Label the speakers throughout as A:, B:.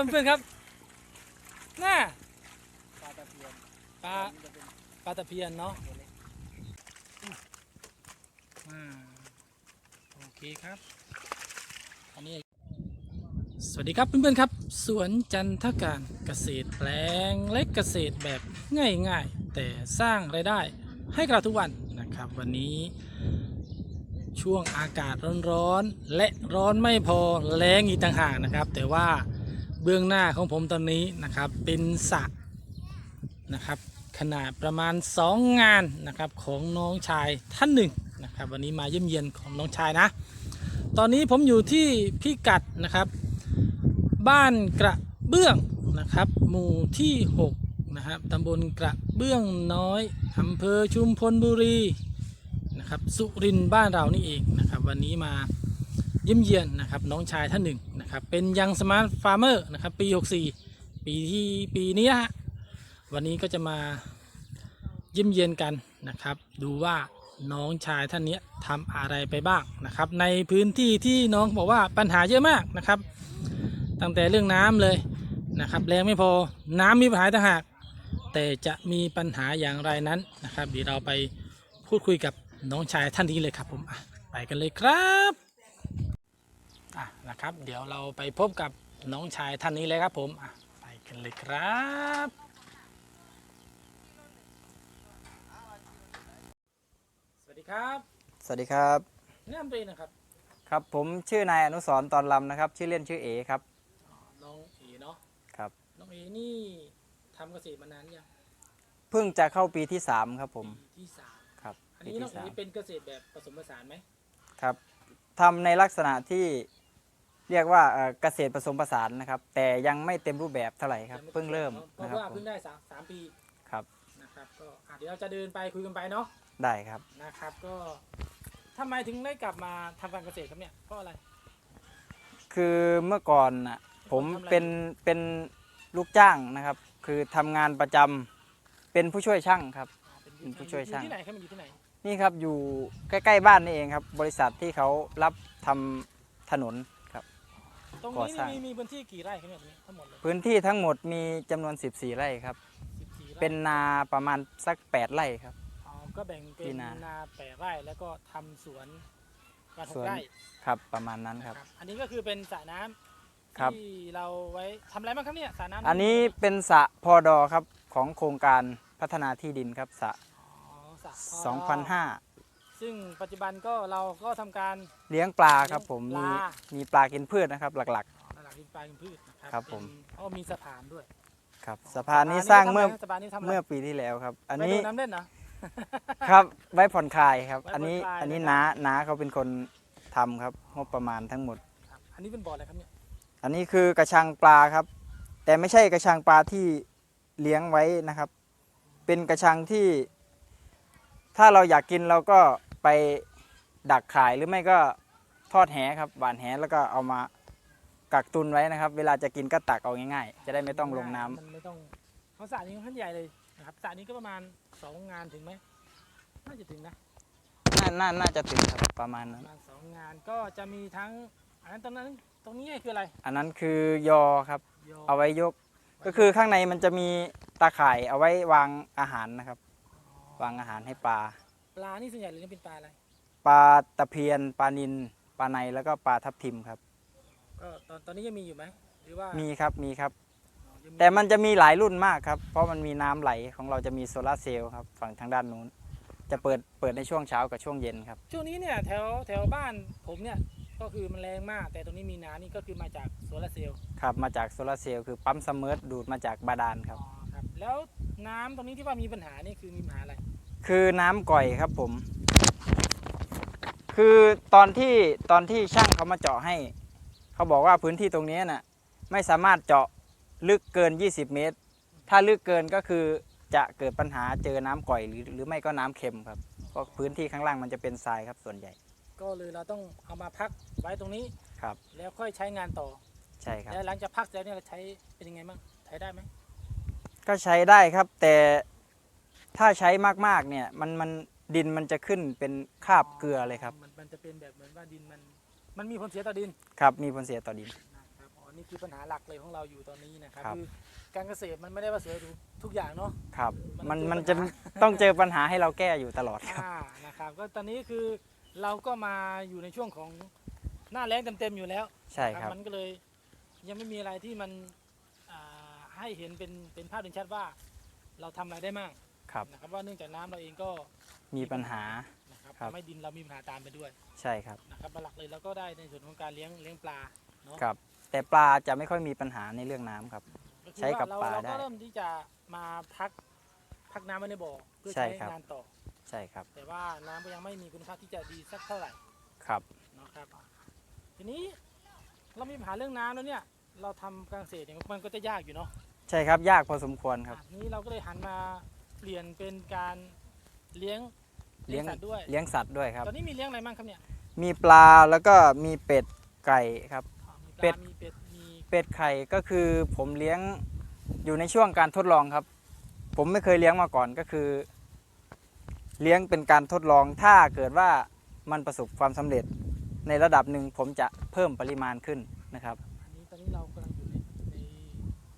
A: ครับเพื่อนครับน่า
B: ปลาตะเพียน
A: ปลา
B: ป
A: ลาตะเพียนเนาะ
B: ตัวเล็ก
A: อ่าโอเคครับอันนี้สวัสดีครับเพื่อนๆครับ สวนจันทการเกษตรแปลงเล็กเกษตรแบบง่ายๆ แต่สร้างรายได้ให้กับเราทุกวันนะครับ วันนี้ช่วงอากาศร้อนๆ และร้อนไม่พอแรงอีกต่างหากนะครับ แต่ว่า เบื้องหน้าของผมตอนนี้นะครับเป็นสระนะครับ ขนาดประมาณ 2 งานนะครับของน้องชายท่านหนึ่งนะครับ วันนี้มาเยี่ยมเยียนของน้องชายนะ ตอนนี้ผมอยู่ที่พิกัดนะครับ บ้านกระเบื้องนะครับ หมู่ที่ 6 นะครับตำบลกระเบื้องน้อยอำเภอชุมพลบุรีนะครับ สุรินทร์บ้านเรานี่เองนะครับ วันนี้มา เยี่ยมเยียนนะครับน้องชายท่านหนึ่งนะครับเป็นยังสมาร์ทฟาร์มเมอร์นะครับปี 64 ปีที่ปีนี้ฮะวันนี้ก็จะมาเยี่ยมเยียนกันนะครับ ดูว่าน้องชายท่านนี้ทำอะไรไปบ้างนะครับ ในพื้นที่ที่น้องบอกว่าปัญหาเยอะมากนะครับ ตั้งแต่เรื่องน้ำเลยนะครับแรงไม่พอน้ำมีปัญหาต่างหากแต่จะมีปัญหาอย่างไรนั้นนะครับ เดี๋ยวเราไปพูดคุยกับน้องชายท่านนี้เลยครับผมไปกันเลยครับ นะครับ เดี๋ยวเราไปพบกับน้องชายท่านนี้เลยครับผมอะไปกันเลยครับ สวัสดีครับ
C: สวัสดีครับ
A: แนะนำตัวเองนะครับ
C: ครับผมชื่อนายอนุสรณ์ตอนลำนะครับ ชื่อเล่นชื่อเอครับ
A: น้องเอเนาะ
C: ครับ
A: น้องเอนี่ทำเกษตรมานานยัง
C: เพิ่งจะเข้าปีที่3ครับผม
A: ปีที่สาม
C: ครับ
A: อัน
C: ปี
A: นี้น้อง
C: ที่
A: เอ
C: สาม
A: เป็นเกษตรแบบผสมผสานไหม
C: ครับทำในลักษณะที่ เรียกว่าเอ่อเกษตรผสมผสานนะครับ แต่ยังไม่เต็มรูปแบบเท่าไหร่ครับ
A: ยังไเพิ่
C: งเริ่ม
A: เพ
C: นะ
A: ราะ
C: ครับ
A: ว่า
C: ผม
A: เพิ่งได้สามสามปี
C: ครับ
A: นะครับก็อะเดี๋ยวเราจะเดินไปคุยกันไปเนาะ
C: ได้ครับ
A: นะครับก็ทำไมถึงได้กลับมาทำการเกษตรครับเนี่ยเพราะอะไร
C: คือเมื่อก่อนน่ะผม
A: ทำอะไร
C: เป็นเป็นลูกจ้างนะครับ คือทำงานประจำเป็นผู้ช่วยช่างครับ
A: อ่าเป็น
C: เป็นผู้ช่วยช่าง
A: อยู่ที่ไหนครับมันอยู่ที่ไหน
C: นี่ครับอยู่ใกล้ ๆ บ้านนี่เองครับ บริษัทที่เขารับทำถนนครับ
A: ตรง
C: ก่อ
A: นี้
C: สร้าง
A: นี่มีมีพื้นที่กี่ไร่ครับเนี่ยตรงนี้ทั้งหมดเลย
C: พื้นที่ทั้งหมดมีจำนวน 14 ไร่ครับ
A: สิบสี่ไร่
C: เป็นนาประมาณสัก 8 ไร่ครับ
A: อ๋อก็แบ่งเป็
C: ที่
A: น
C: นา
A: นาแปดไร่แล้วก็ทำสวนประห
C: ส
A: ก
C: วน
A: ไร่
C: ครับประมาณนั้นครับ
A: นะครับ อันนี้ก็คือเป็นสระน้ำ
C: ครับ
A: ที่เราไว้ทำอะไรบ้างครับเนี่ยสระน้ำ
C: อันนี้เป็นสระพอดอครับของโครงการพัฒนาที่ดินครับสระ
A: อ๋อสระพอ
C: 2005
A: ซึ่งปัจจุบันก็เราก็ทำการ
C: เลี้ยงปลาครับผม
A: เลี้
C: มี
A: ยงปลา
C: มีปลากินพืชนะครับหลัก
A: อ๋อระดับดินปลากินพืชนะครั
C: ครับผม
A: เป็นอ๋อมีสะพานด้วย
C: ๆ ครับสะพานนี้สร้างเมื่อ
A: สะพานนี้ทำอะไร
C: เมื่อปีที่แล้วครับ อัน
A: ไป
C: นี้
A: โดน้ำเล่นเหรอ
C: ครับไว้ผ่อนคลายครับ
A: ไว้
C: อันนี้
A: ผ่อนคลาย
C: อันนี้
A: นะครับ
C: น้าน้าเขาเป็นคนทำครับงบประมาณทั้งหมด
A: ครับอันนี้เป็นบ่ออะไรครับเนี่ย
C: อันนี้คือกระชังปลาครับ แต่ไม่ใช่กระชังปลาที่เลี้ยงไว้นะครับ เป็นกระชังที่ ถ้าเราอยากกินเราก็ ไปดักขายหรือไม่ก็ทอดแหครับหวานแหแล้วก็เอามากักตุนไว้นะครับ เวลาจะกินก็ตักเอาง่ายๆ จะได้ไม่ต้องลงน้ำ
A: มันไม่ต้องเพราะสระนี้ค่อนข้างใหญ่เลยนะครับสระนี้ก็ประมาณสองงานถึงไหมน่าจะถึงนะ
C: น่าน่าน่าจะถึงครับประมาณ
A: ป
C: นั้น
A: ระมาณสองงานก็จะมีทั้งอันนั้นตรงนั้นตรงนี้คืออะไร
C: อันนั้นคือยอครับ
A: โย
C: เอาไว้ยก ก็คือข้างในมันจะมีตาข่ายเอาไว้วางอาหารนะครับ วางอาหารให้ปลา
A: ปลานี่ส่วนใหญ่เลยเป็นปลาอะไร
C: ปลาตะเพียนปลานินปลาในแล้วก็ปลาทับทิมครับ
A: ก็ตอนตอนนี้ยังมีอยู่ไหมหรือว่า
C: มีครับมีครับ
A: อ๋อยัง
C: แต่มันจะมีหลายรุ่นมากครับ เพราะมันมีน้ำไหลของเราจะมีโซลาร์เซลล์ครับฝั่งทางด้านนู้น จะเปิดเปิดในช่วงเช้ากับช่วงเย็นครับ
A: ช่วงนี้เนี่ยแถวแถวบ้านผมเนี่ยก็คือมันแรงมาก แต่ตรงนี้มีน้ำนี่ก็คือมาจากโซลาร์เซลล์
C: ครับมาจากโซลาร์เซลล์คือปั๊มซัมเมอร์ดูดมาจากบาดาลครับ
A: อ๋อครับ แล้วน้ำตรงนี้ที่ว่ามีปัญหานี่คือมีปัญหาอะไร
C: คือน้ำก่อยครับผม คือตอนที่ตอนที่ช่างเขามาเจาะให้ เขาบอกว่าพื้นที่ตรงนี้น่ะไม่สามารถเจาะลึกเกิน 20 เมตร ถ้าลึกเกินก็คือจะเกิดปัญหาเจอน้ำก่อยหรือหรือไม่ก็น้ำเค็มครับเพราะพื้นที่ข้างล่างมันจะเป็นทรายครับส่วนใหญ่
A: ก็เลยเราต้องเอามาพักไว้ตรงนี้
C: ครับ
A: แล้วค่อยใช้งานต่อ
C: ใช่ครับ
A: แล้วหลังจากพักแล้วเนี่ยเราใช้เป็นยังไงบ้างใช้ได้ไหม
C: ก็ใช้ได้ครับแต่ ถ้าใช้มากๆเนี่ยมันมันดินมันจะขึ้นเป็นคราบเกลือเลยครับ
A: มันมันจะเป็นแบบเหมือนว่าดินมัน มันมีผลเสียต่อดิน
C: ครับมีผลเสียต่อดิน
A: นะครับอ๋อนี่คือปัญหาหลักเลยของเราอยู่ตอนนี้นะครับ
C: ครับ
A: คือการเกษตรมันไม่ได้ว่าสวยหรูทุกอย่างเนาะ
C: ครับ
A: มั
C: มัน
A: น
C: มัน
A: เจ
C: จะ
A: อปัญหา
C: ต้องเจอปัญหาให้เราแก้อยู่ตลอดครับ
A: อ่านะครับก็ตอนนี้คือเราก็มาอยู่ในช่วงของหน้าแล้งเต็มๆอยู่แล้ว
C: ใช่ครับ
A: มันก็เลยยังไม่มีอะไรที่มันอ่าให้เห็นเป็นเป็นภาพเด่นชัดว่า เราทำอะไรได้มั่ง
C: ครับ
A: นะครับว่าเนื่องจากน้ำเราเองก็
C: มีปัญหา
A: นะครับ
C: ครับ
A: ทำให้ดินเรามีปัญหาตามไปด้วย
C: ใช่ครับ
A: นะครับหลักเลยเราก็ได้ในส่วนของการเลี้ยงเลี้ยงปลาเนาะ
C: ครับ แต่ปลาจะไม่ค่อยมีปัญหาในเรื่องน้ำครับ
A: ก็คือ
C: ใช้กับ
A: ว่เร
C: ปลา
A: เรา
C: ได้
A: ก็เริ่มที่จะมาพักพักน้ำไว้ในบ่อเพื่อ
C: ใช่
A: ใช้
C: ครับ
A: งานต่อ
C: ใช่ครับ
A: แต่ว่าน้ำก็ยังไม่มีคุณภาพที่จะดีสักเท่าไหร่
C: ครับ
A: นะครับทีนี้เรามีปัญหาเรื่องน้ำแล้วเนี่ย เราทำการเกษตรเนี่ยมันก็จะยากอยู่เนาะ
C: ใช่ครับ ยากพอสมควรครับ
A: อะนี้เราก็เลยหันมา เปลี่ยนเป็นการเลี้ยง
C: เลี้
A: เลี้
C: ย
A: ย
C: ง
A: งสัตว์ด้วย
C: เลี้ยงสัตว์ด้วยครับ
A: ตอนนี้มีเลี้ยงอะไรบ้างครับเนี่ย
C: มีปลาแล้วก็มีเป็ดไก่ครับ
A: อ่ามีป
C: เป็
A: ลา
C: ด
A: มีเป็ดมี
C: เป็ดไข่ก็คือผมเลี้ยงอยู่ในช่วงการทดลองครับ ผมไม่เคยเลี้ยงมาก่อนก็คือ เลี้ยงเป็นการทดลองถ้าเกิดว่ามันประสบความสำเร็จ ในระดับหนึ่งผมจะเพิ่มปริมาณขึ้นนะครับ
A: อันนี้ตอนนี้เรากำลังอยู่ในใน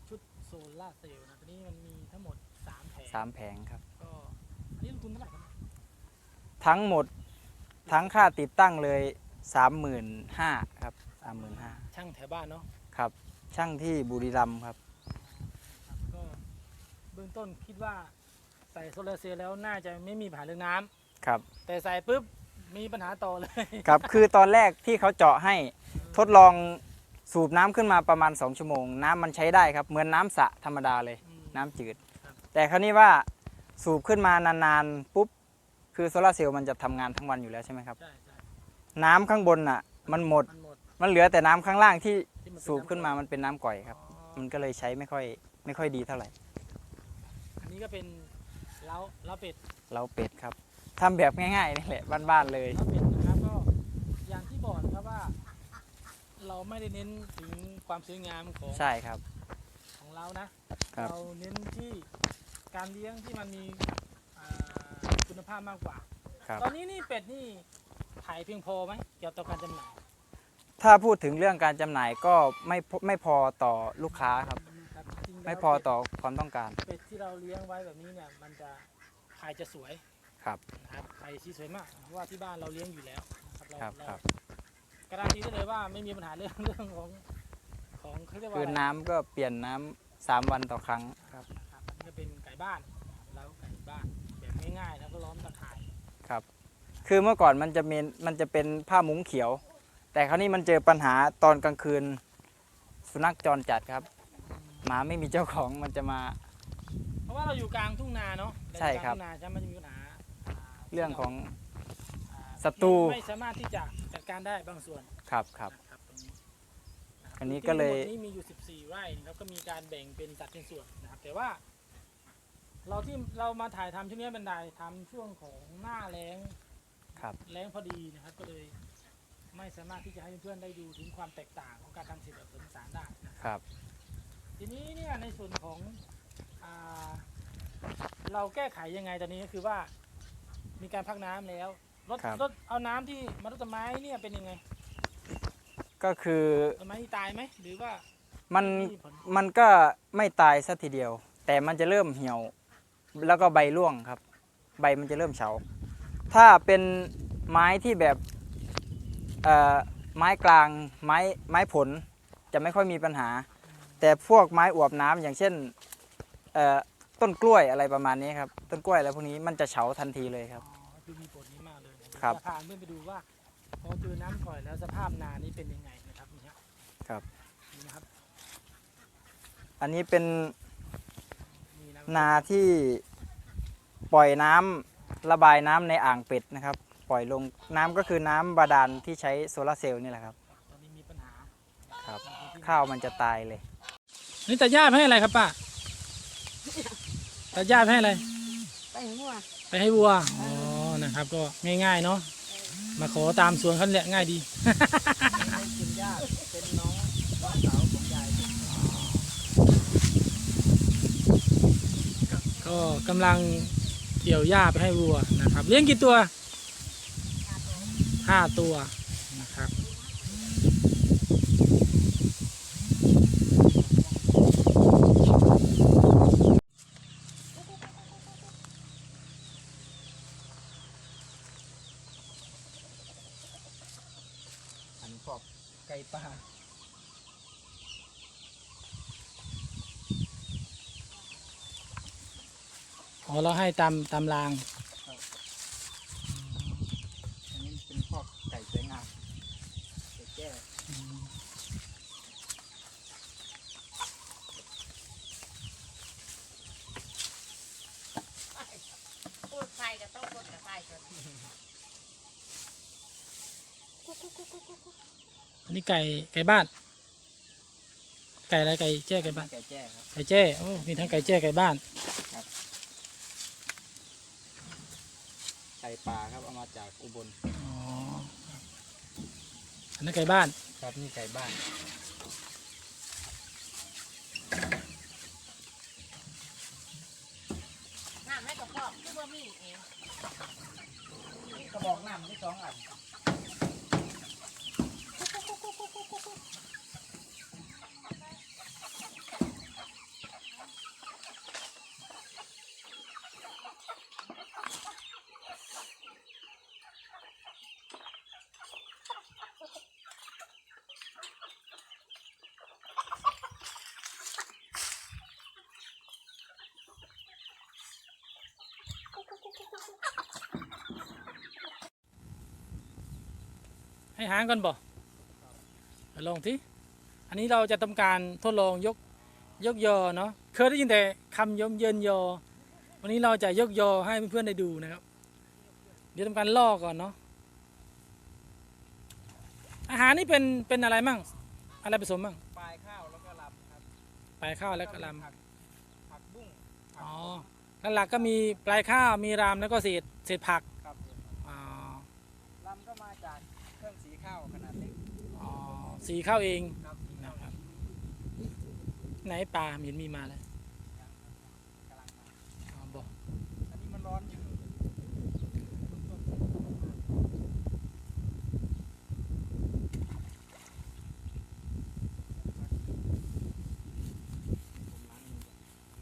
A: ชุดโซล่าร์เซลล์นะ
C: สามแผงครับ
A: ก็อันนี้ลงทุนเท่าไหร่ครับ
C: ทั้งหมดทั้งค่าติดตั้งเลยสามหมื่นห้าครับสามหมื่นห้า
A: ช่างแถวบ้านเนาะ
C: ครับ ช่างที่บุรีรัมย์ครับ
A: ครับก็เบื้องต้นคิดว่าใส่โซลาร์เซลล์แล้วน่าจะไม่มีปัญหาเรื่องน้ำ
C: ครับ
A: แต่ใส่ปุ๊บมีปัญหาต่อเลย
C: ครับ คือตอนแรกที่เขาเจาะให้ทดลองสูบน้ำขึ้นมาประมาณ 2 ชั่วโมง น้ำมันใช้ได้ครับ เหมือนน้ำสระธรรมดาเลย
A: อืม
C: น้ำจืด
A: ครับ
C: แต่คราวนี้ว่าสูบขึ้นมานานๆปุ๊บคือโซลาร์เซลล์มันจะทำงานทั้งวันอยู่แล้วใช่ไหมครับ
A: ใช่ใช่
C: น้ำข้างบนน่ะมันหมด
A: มันหมด
C: มันเหลือแต่น้ำข้างล่างที่
A: ที่มันเป็
C: สูบขึ้นมาำมันเป็นน้ำก่อยครับ
A: อ๋อ
C: มันก็เลยใช้ไม่ค่อยไม่ค่อยดีเท่าไหร่
A: อันนี้ก็เป็นเล้าเล้าเป็ด
C: เราเป็ดครับทำแบบง่ายๆนี่แหละบ้านๆเลย
A: เล้าเป็ดนะครับก็อย่างที่บอกนะครับว่า เราไม่ได้เน้นถึงความสวยงามของ
C: ใช่ครับ
A: ของเรานะ
C: ครับ
A: เราเน้นที่ การเลี้ยงที่มันมีอ่าคุณภาพมากกว่า
C: ครับ
A: ตอนนี้นี่เป็ดนี่ขายเพียงพอไหมเกี่ยวกับการจำหน่าย
C: ถ้าพูดถึงเรื่องการจำหน่ายก็ไม่พไม่พอต่อลูกค้าครับ
A: ครับจริงๆแล้ว
C: ไม่พอต่อความต้องการ
A: เป็ดที่เราเลี้ยงไว้แบบนี้เนี่ยมันจะขายจะสวย
C: ครับ
A: นะครับขายที่สวยมากเพราะว่าที่บ้านเราเลี้ยงอยู่แล้วนะครับเรา
C: ครับ
A: เรา
C: ครับ
A: การันตีได้เลยว่าไม่มีปัญหาเรื่องเรื่องของของเขาเรียกว่า
C: คือ
A: อะไร
C: น้ำก็เปลี่ยนน้ำสามวันต่อครั้งครับ
A: ครั บอันนี้ก็เป็นไก่บ้านแล้วไก่บ้านแบบง่ายๆแล้วก็ล้อมตะข่าย
C: ครับ คือเมื่อก่อนมันจะมีมันจะเป็นผ้ามุ้งเขียว แต่คราวนี้มันเจอปัญหาตอนกลางคืน สุนัขจรจัดครับหมาไม่มีเจ้าของมันจะมา
A: เพราะว่าเราอยู่กลางทุ่งนาเนาะ
C: ใช่ครับ
A: กลางทุ่งนาใช่ไหมมันจะมีปัญหาา
C: เรื่องของ
A: อ่า
C: ศัตรู
A: ไม่ไม่สามารถที่จะจัดการได้บางส่วน
C: ครับครับ
A: นะครับตรงนี้ะครับ
C: อันนี้ก็เลย
A: ที่ทั้งหมดนี้มีอยู่ 14 ไร่แล้วก็มีการแบ่งเป็นสัดเป็นส่วนนะครับแต่ว่า เราที่เรามาถ่ายทำช่วงนี้เป็นถ่ายทำช่วงของหน้าแล้ง
C: ครับ
A: แล้งพอดีนะครับก็เลยไม่สามารถที่จะให้เพื่อนๆได้ดูถึงความแตกต่างของการทำเกษตรแบบผสมผสานได้นะครับ
C: ครับ
A: ทีนี้เนี่ยในส่วนของอาเราแก้ไขยังไงตอนนี้ก็คือว่า มีการพักน้ำแล้วรถ
C: ครับ
A: รถเอาน้ำที่มารดต้นไม้เนี่ยเป็นยังไง
C: ก็คือ
A: ต้นไม้ที่ตายไหมหรือว่า
C: มัน
A: มีผล
C: มันก็ไม่ตายสัทีเดียว แต่มันจะเริ่มเหี่ยว แล้วก็ใบร่วงครับ ใบมันจะเริ่มเฉา ถ้าเป็นไม้ที่แบบเอ่อไม้กลางไม้ไม้ผลจะไม่ค่อยมีปัญหา แต่พวกไม้อวบน้ำอย่างเช่นเอ่อต้นกล้วยอะไรประมาณนี้ครับ ต้นกล้วยอะไรพวกนี้มันจะเฉาทันทีเลยครับ
A: อ๋อคือมีผลนี้มากเลยนะ
C: ครับ
A: จะพาเพื่อนไปดูว่าพอเจอน้ำก่อยแล้วสภาพนานี้เป็นยังไงนะครับนี่ฮะ
C: ครับ
A: นี่นะครับ
C: อันนี้เป็น
A: นี่นะ
C: นาที่ปล่อยน้ำระบายน้ำในอ่างเป็ดนะครับ ปล่อยลงน้ำก็คือน้ำบาดาลที่ใช้โซลาร์เซลล์นี่แหละครับ
A: ตอนนี้มีปัญหา
C: ครับ
A: ในพื้นที่
C: ข้าวมันจะตายเลย
A: นี่ตาญาติให้อะไรครับป้าตาญาติให้อะไร
B: ไปหัว
A: ไปให้วัวอ๋อนะครับ ก็ง่ายๆเนาะมาขอตามสวนเขาแหละง่ายดี
B: กินยากเป็นน้อง
A: ก็กำลังเกี่ยวหญ้าไปให้วัวนะครับ เลี้ยงกี่ตัวห้าตัวนะครับ
C: อันขอบไก่ป่า
A: อ๋อเราให้ตามตามราง
C: อันนี้เป็นพวกไก่สวยงามไก่แจ้
D: พูดใส่ก็ต้องพูดกับใส่ก่อน
A: อันนี้ไก่ไก่บ้าน ไก่อะไรไก่แจ้ไก่บ้าน
C: ไก่แจ้ครับ
A: ไก่แจ้โอ้มีทั้งไก่แจ้ไก่บ้าน
C: ไก่ป่าครับ เอามาจากอุบล
A: อ๋ออันนั้นไก่บ้าน
C: ครับนี่ไก่บ้าน
D: น้ำให้กับพ่อคือว่ามีเอง
C: กระบอกน้ำที่สองอัน
A: ให้หางก่อนบ่ไปลองที่อันนี้เราจะทำการทดลองยกยกยอเนาะเคยได้ยินแต่คำยมเยินยอ วันนี้เราจะยกยอให้เพื่อนๆได้ดูนะครับ เดี๋ยวทำการล่อก่อนเนาะอาหารนี่เป็นเป็นอะไรมั่งอะไรผสมมั่ง
C: ปลายข้าวแล้วก็ลำครับ
A: ปลายข้าวและกะหล
C: ผักผักบุ้งำ
A: อ๋อหลักๆก็มีปลายข้าวมีรามแล้วก็เศษเศษผัก
C: ครับ
A: อ๋อ
C: ลำก็มาจากเครื่องสีข้าวขนาดเล็ก
A: อ๋อ สีเข้าเองนะครับไหนปลาเห็นมีมาแล้ว
C: กำลังมา
A: อ๋อบอก
C: อันนี้มันร้อนอยู่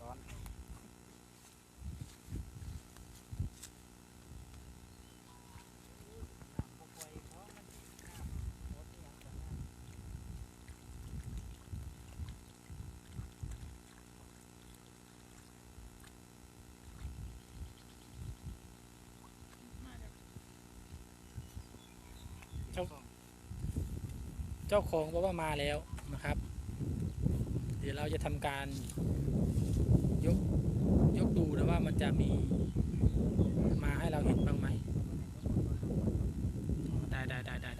C: ร้อน
A: เจ้า เจ้าของบอกว่ามาแล้วนะครับ เดี๋ยวเราจะทำการยกยกดูนะว่ามันจะมีมาให้เราเห็นบ้างไหมได้ได้ได้ได้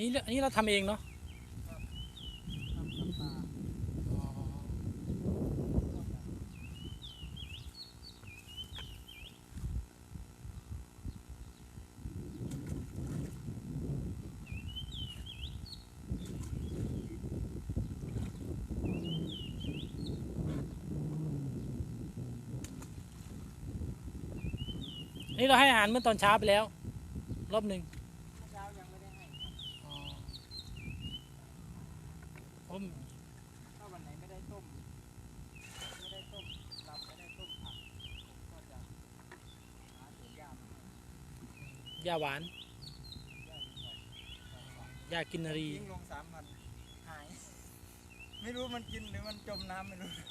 A: นี้อันนี้เราทำเองเนาะนี่เราให้อาหารเมื่อตอนเช้าไปแล้ว รอบหนึ่ง
C: เช้ายังไม่ได้ให้ครับ
A: อ๋อผม
C: ถ้าวันไหนไม่ได้ต้ม ไม่ได้ต้มลำไม่ได้ต้มผักก็จะหาสวนยามาให้
A: ยาหวาน
C: ย่าดีกว่ายา
A: กินนารี
C: ทิ้งลงสามพันหาย ไม่รู้มันกินหรือมันจมน้ำไม่รู้นะ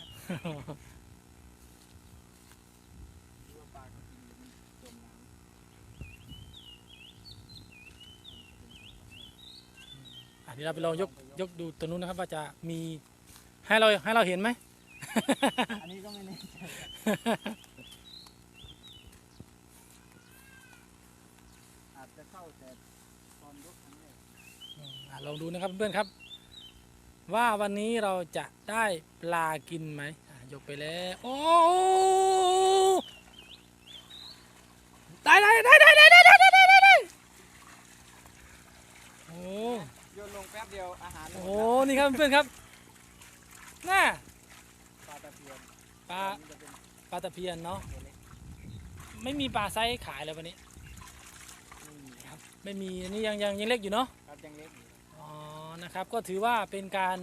C: รู้ว่าปลาเขากินหรือมันจมน้ำ
A: อะเดี๋ยวเราไปลองยกยกดูตัวนู้นนะครับ ว่าจะมีให้เราให้เราเห็นไหม
C: อันนี้ก็ไม่แน่ใจ อาจจะเข้าแต่ตอนยกครั้งแรก
A: อะลองดูนะครับเพื่อนๆครับ ว่าวันนี้เราจะได้ปลากินไหมอะยกไปแล้วโอ้ได้ได้ได้ได้ได้ได้ได้ได้ได้ได้โอ้
C: โยนลงแป๊บเดียวอาหารหม
A: โห
C: ดแล้ว
A: นี่ครับเพื่อนๆครับน่า
C: ปลาตะเพียน
A: ปลา
C: อันนี้จะเป็น
A: ปลาตะเพียนเนาะ
C: ตัวเล็ก
A: ไม่มีปลาไซส์ขายเลยวันนี้
C: ไม่มี
A: ครับไม่มีอันนี้ยังยังยังเล็กอยู่เนาะ
C: ครับยังเล็กอยู่
A: อ๋อนะครับก็ถือว่าเป็นการ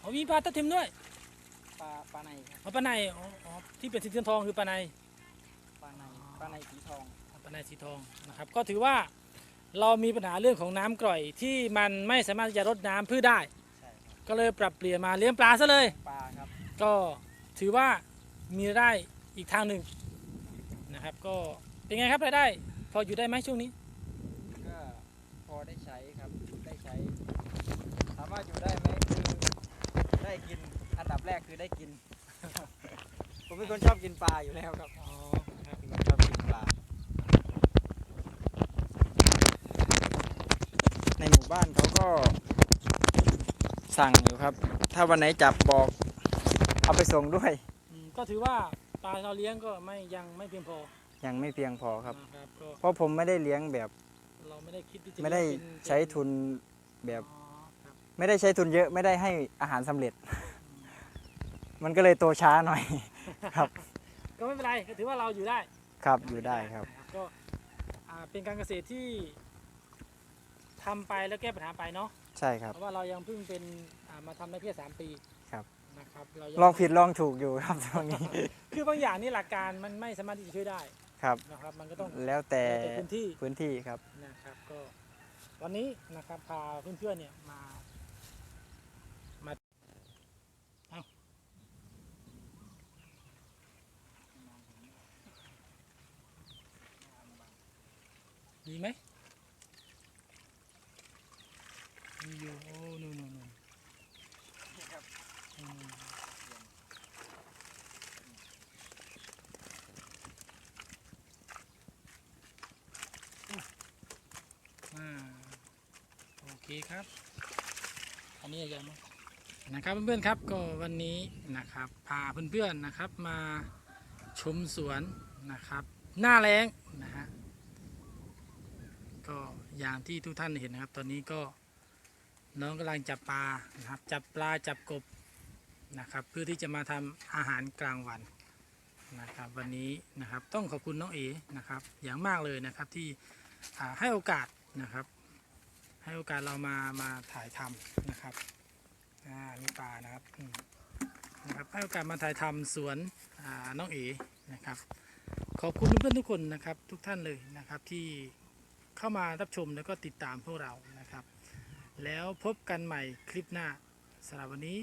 A: อ๋อมีปลาทับทิมด้วย
C: ปลาปลาในครับ
A: อ๋อปลาในอ๋ออ๋อที่เป็นสีทองคือปลาใน
C: ปลาในปลาในสีทอง
A: ปลาในสีทองนะครับก็ถือว่าเรามีปัญหาเรื่องของน้ำกร่อยที่มันไม่สามารถที่จะรดน้ำพืชได้
C: ใช่ครับ
A: ก็เลยปรับเปลี่ยนมาเลี้ยงปลาซะเลย
C: ปลาครับ
A: ก็ถือว่ามีรายได้อีกทางหนึ่งนะครับ ก็เป็นไงครับรายได้ พออยู่ได้ไหมช่วงนี้
C: ก็พอได้ใช้ครับได้ใช้ถาม ว่าอยู่ได้ไหมคือได้กินอันดับแรกคือได้กิน ผมเป็นคนชอบกินปลาอยู่แล้วครับ
A: อ๋อครับ
C: เป็นคนชอบกินปลาในหมู่บ้านเขาก็ สั่งอยู่ครับ ถ้าวันไหนจับบอก เอาไปส่งด้วย
A: อืมก็ถือว่าปลาเราเลี้ยงก็ไม่ยังไม่เพียงพอ
C: ยังไม่เพียงพอครับ
A: นะครับก็
C: เพราะผมไม่ได้เลี้ยงแบบ
A: เราไม่ได้คิดที่จะ
C: ไม่ได้
A: เลี้ยงเป็น
C: ใช้ทุนแบบ
A: อ๋อครับ
C: ไม่ได้ใช้ทุนเยอะไม่ได้ให้อาหารสำเร็จ มันก็เลยโตช้าหน่อยครับ
A: ก็ไม่เป็นไรก็ถือว่าเราอยู่ได้
C: ครับอยู่ได้ครับ
A: นะก็อ่าเป็นการเกษตรที่ทำไปแล้วแก้ปัญหาไปเนาะ
C: ใช่ครับ
A: เพราะว่าเรายังเพิ่งเป็นอ่ามาทำได้เพียงสามปี
C: ครับ
A: นะครับเรายัง
C: ลองผิดลองถูกอยู่ครับตรงนี้
A: คือบางอย่างนี่หลักการมันไม่สามารถที่จะช่วยได้
C: ครับ
A: นะครับมันก็ต้อง
C: แล้วแต่
A: แล้วแต่พื้นที่
C: พื้นที่ครับ
A: นะครับก็วันนี้นะครับพาเพื่อนๆเนี่ยมามา ดีไหมมีอยู่โอ้นู่นนู่นนู่นอืมอ่าโอเคครับ อันนี้ยังมั้งนะครับเพื่อนๆครับก็วันนี้นะครับพาเพื่อนๆนะครับมาชมสวนนะครับ หน้าแรงนะฮะก็ อย่างที่ทุกท่านเห็นนะครับ ตอนนี้ก็น้องกำลังจับปลานะครับ จับปลาจับกบนะครับ เพื่อที่จะมาทำอาหารกลางวันนะครับ วันนี้นะครับต้องขอบคุณน้องเอนะครับ อย่างมากเลยนะครับที่ให้โอกาสนะครับ ให้โอกาสเรามามาถ่ายทำนะครับอ่ามีปลานะครับนะครับให้โอกาสมาถ่ายทำสวนน้องเอนะครับ ขอบคุณเพื่อนๆทุกคนนะครับ ทุกท่านเลยนะครับที่ เข้ามารับชมแล้วก็ติดตามพวกเรานะครับ แล้วพบกันใหม่คลิปหน้าสำหรับวันนี้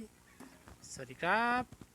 A: สวัสดีครับ